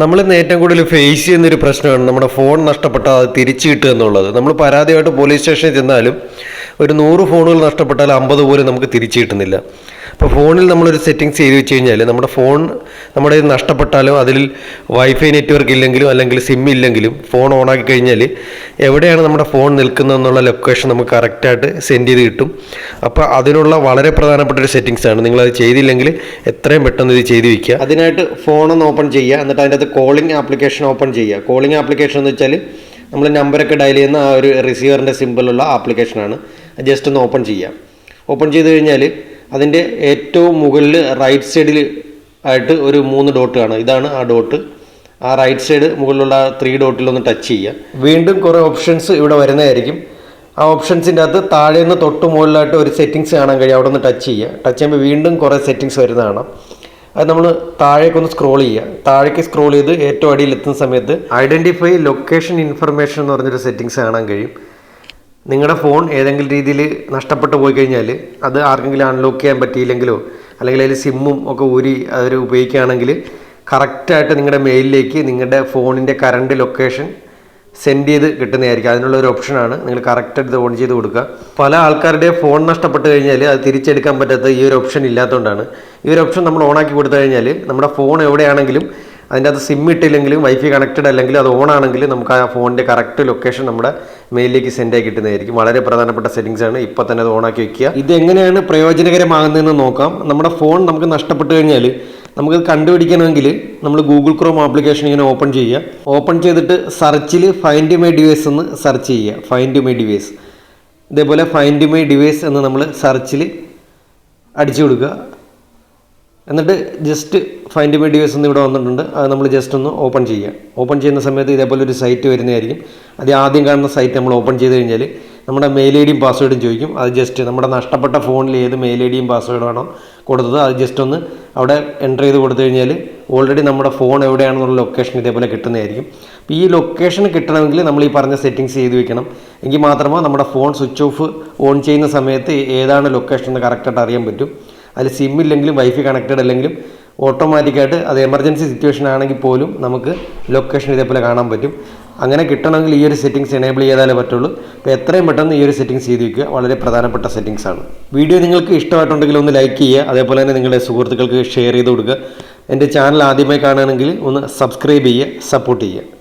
നമ്മൾ ഇന്ന് ഏറ്റവും കൂടുതൽ ഫേസ് ചെയ്യുന്നൊരു പ്രശ്നമാണ് നമ്മുടെ ഫോൺ നഷ്ടപ്പെട്ടാൽ അത് തിരിച്ചു കിട്ടുക എന്നുള്ളത്. നമ്മൾ പരാതിയായിട്ട് പോലീസ് സ്റ്റേഷനിൽ ചെന്നാലും ഒരു നൂറ് ഫോണുകൾ നഷ്ടപ്പെട്ടാൽ അമ്പത് പോലും നമുക്ക് തിരിച്ചു കിട്ടുന്നില്ല. അപ്പോൾ ഫോണിൽ നമ്മളൊരു സെറ്റിങ്സ് ചെയ്ത് വെച്ച് കഴിഞ്ഞാൽ നമ്മുടെ ഫോൺ നമ്മുടെ നഷ്ടപ്പെട്ടാലും അതിൽ വൈഫൈ നെറ്റ്വർക്ക് ഇല്ലെങ്കിലും അല്ലെങ്കിൽ സിം ഇല്ലെങ്കിലും ഫോൺ ഓൺ ആക്കി കഴിഞ്ഞാൽ എവിടെയാണ് നമ്മുടെ ഫോൺ നിൽക്കുന്നതെന്നുള്ള ലൊക്കേഷൻ നമുക്ക് കറക്റ്റായിട്ട് സെൻഡ് ചെയ്ത് കിട്ടും. അപ്പോൾ അതിനുള്ള വളരെ പ്രധാനപ്പെട്ട ഒരു സെറ്റിങ്സ് ആണ്. നിങ്ങളത് ചെയ്തില്ലെങ്കിൽ എത്രയും പെട്ടെന്ന് ഇത് ചെയ്ത് വയ്ക്കുക അതിനായിട്ട് ഫോണൊന്ന് ഓപ്പൺ ചെയ്യുക. എന്നിട്ട് അതിന്റെ അകത്ത് കോളിംഗ് ആപ്ലിക്കേഷൻ ഓപ്പൺ ചെയ്യുക. കോളിംഗ് ആപ്ലിക്കേഷൻ എന്ന് വെച്ചാൽ നമ്മൾ നമ്പറൊക്കെ ഡയൽ ചെയ്യുന്ന ആ ഒരു റിസീവറിന്റെ സിമ്പിളുള്ള ആപ്ലിക്കേഷനാണ് ജസ്റ്റ് ഒന്ന് ഓപ്പൺ ചെയ്യാം. ഓപ്പൺ ചെയ്ത് കഴിഞ്ഞാൽ അതിന്റെ ഏറ്റവും മുകളിൽ റൈറ്റ് സൈഡിൽ ആയിട്ട് ഒരു മൂന്ന് ഡോട്ട് കാണാം. ഇതാണ് ആ ഡോട്ട് ആ റൈറ്റ് സൈഡ് മുകളിലുള്ള ത്രീ ഡോട്ടിൽ ഒന്ന് ടച്ച് ചെയ്യുക. വീണ്ടും കുറേ ഓപ്ഷൻസ് ഇവിടെ വരുന്നതായിരിക്കും. ആ ഓപ്ഷൻസിന്റെ അകത്ത് താഴെ നിന്ന് തൊട്ട് മുകളിലായിട്ട് ഒരു സെറ്റിങ്സ് കാണാൻ കഴിയും. അവിടെ ഒന്ന് ടച്ച് ചെയ്യുക. ടച്ച് ചെയ്യുമ്പോൾ വീണ്ടും കുറേ സെറ്റിങ്സ് വരുന്ന കാണാം. അത് നമ്മൾ താഴേക്കൊന്ന് സ്ക്രോൾ ചെയ്യുക. താഴേക്ക് സ്ക്രോൾ ചെയ്ത് ഏറ്റവും അടിയിൽ എത്തുന്ന സമയത്ത് ഐഡന്റിഫൈ ലൊക്കേഷൻ ഇൻഫർമേഷൻ എന്ന് പറഞ്ഞൊരു സെറ്റിങ്സ് കാണാൻ കഴിയും. നിങ്ങളുടെ ഫോൺ ഏതെങ്കിലും രീതിയിൽ നഷ്ടപ്പെട്ടു പോയി കഴിഞ്ഞാൽ അത് ആർക്കെങ്കിലും അൺലോക്ക് ചെയ്യാൻ പറ്റിയില്ലെങ്കിലോ അല്ലെങ്കിൽ അതിൽ സിമ്മും ഒക്കെ ഊരി അവർ ഉപയോഗിക്കുകയാണെങ്കിൽ കറക്റ്റായിട്ട് നിങ്ങളുടെ മെയിലിലേക്ക് നിങ്ങളുടെ ഫോണിന്റെ കറണ്ട് ലൊക്കേഷൻ സെൻഡ് ചെയ്ത് കിട്ടുന്നതായിരിക്കും. അതിനുള്ള ഒരു ഓപ്ഷനാണ് നിങ്ങൾ കറക്റ്റായിട്ട് ഓൺ ചെയ്ത് കൊടുക്കുക. പല ആൾക്കാരുടെ ഫോൺ നഷ്ടപ്പെട്ട് കഴിഞ്ഞാൽ അത് തിരിച്ചെടുക്കാൻ പറ്റാത്ത ഈ ഒരു ഓപ്ഷൻ ഇല്ലാത്തതുകൊണ്ടാണ്. ഈ ഒരു ഓപ്ഷൻ നമ്മൾ ഓണാക്കി കൊടുത്തു കഴിഞ്ഞാൽ നമ്മുടെ ഫോൺ എവിടെയാണെങ്കിലും അതിന്റെ അത് സിം ഇട്ടില്ലെങ്കിലും വൈഫൈ കണക്റ്റഡ് അല്ലെങ്കിൽ അത് ഓൺ ആണെങ്കിൽ നമുക്ക് ആ ഫോണിന്റെ കറക്റ്റ് ലൊക്കേഷൻ നമ്മുടെ മെയിലിലേക്ക് സെൻഡ് ആയി കിട്ടുന്നതായിരിക്കും. വളരെ പ്രധാനപ്പെട്ട സെറ്റിങ്സ് ആണ്. ഇപ്പോൾ തന്നെ അത് ആക്കി വെക്കുക. ഇത് എങ്ങനെയാണ് പ്രയോജനകരമാകുന്നതെന്ന് നോക്കാം. നമ്മുടെ ഫോൺ നമുക്ക് നഷ്ടപ്പെട്ടു കഴിഞ്ഞാൽ നമുക്കത് കണ്ടുപിടിക്കണമെങ്കിൽ നമ്മൾ ഗൂഗിൾ ക്രോം ആപ്ലിക്കേഷൻ ഇങ്ങനെ ഓപ്പൺ ചെയ്യുക. ഓപ്പൺ ചെയ്തിട്ട് സെർച്ചിൽ ഫൈൻഡ് മൈ ഡിവൈസ് എന്ന് സെർച്ച് ചെയ്യുക. ഫൈൻഡ് മൈ ഡിവൈസ് ഇതേപോലെ ഫൈൻഡ് മൈ ഡിവൈസ് എന്ന് നമ്മൾ സെർച്ചിൽ അടിച്ചു കൊടുക്കുക. എന്നിട്ട് ജസ്റ്റ് ഫൈൻഡ് മീ ഡിവൈസ് എന്ന് ഇവിടെ വന്നിട്ടുണ്ട്. അത് നമ്മൾ ജസ്റ്റ് ഒന്ന് ഓപ്പൺ ചെയ്യുക ഓപ്പൺ ചെയ്യുന്ന സമയത്ത് ഇതേപോലെ ഒരു സൈറ്റ് വരുന്നതായിരിക്കും. അത് ആദ്യം കാണുന്ന സൈറ്റ് നമ്മൾ ഓപ്പൺ ചെയ്ത് കഴിഞ്ഞാൽ നമ്മുടെ മെയിൽ ഐ ഡിയും പാസ്വേഡും ചോദിക്കും. അത് ജസ്റ്റ് നമ്മുടെ നഷ്ടപ്പെട്ട ഫോണിൽ ഏത് മെയിൽ ഐ ഡിയും പാസ്വേഡാണോ കൊടുത്തത് അത് ജസ്റ്റ് ഒന്ന് അവിടെ എന്റർ ചെയ്ത് കൊടുത്തു കഴിഞ്ഞാൽ ഓൾറെഡി നമ്മുടെ ഫോൺ എവിടെയാണെന്നുള്ള ലൊക്കേഷൻ ഇതേപോലെ കിട്ടുന്നതായിരിക്കും. അപ്പോൾ ഈ ലൊക്കേഷൻ കിട്ടണമെങ്കിൽ നമ്മൾ ഈ പറഞ്ഞ സെറ്റിങ്സ് ചെയ്ത് വെക്കണം. എങ്കിൽ മാത്രമേ നമ്മുടെ ഫോൺ സ്വിച്ച് ഓഫ് ഓൺ ചെയ്യുന്ന സമയത്ത് ഏതാണ് ലൊക്കേഷൻ എന്ന് കറക്റ്റായിട്ട് അറിയാൻ പറ്റും. അതിൽ സിം ഇല്ലെങ്കിലും വൈഫൈ കണക്റ്റഡ് അല്ലെങ്കിലും ഓട്ടോമാറ്റിക്കായിട്ട് അത് എമർജൻസി സിറ്റുവേഷൻ ആണെങ്കിൽ പോലും നമുക്ക് ലൊക്കേഷൻ ഇതേപോലെ കാണാൻ പറ്റും. അങ്ങനെ കിട്ടണമെങ്കിൽ ഈ ഒരു സെറ്റിങ്സ് എനേബിൾ ചെയ്താലേ പറ്റുള്ളൂ. അപ്പോൾ എത്രയും പെട്ടെന്ന് ഈ ഒരു സെറ്റിങ്സ് ചെയ്ത് വയ്ക്കുക വളരെ പ്രധാനപ്പെട്ട സെറ്റിങ്സ് ആണ്. വീഡിയോ നിങ്ങൾക്ക് ഇഷ്ടമായിട്ടുണ്ടെങ്കിൽ ഒന്ന് ലൈക്ക് ചെയ്യുക. അതേപോലെ തന്നെ നിങ്ങളുടെ സുഹൃത്തുക്കൾക്ക് ഷെയർ ചെയ്ത് കൊടുക്കുക. എന്റെ ചാനൽ ആദ്യമായി കാണുകയാണെങ്കിൽ ഒന്ന് സബ്സ്ക്രൈബ് ചെയ്യുക സപ്പോർട്ട് ചെയ്യുക.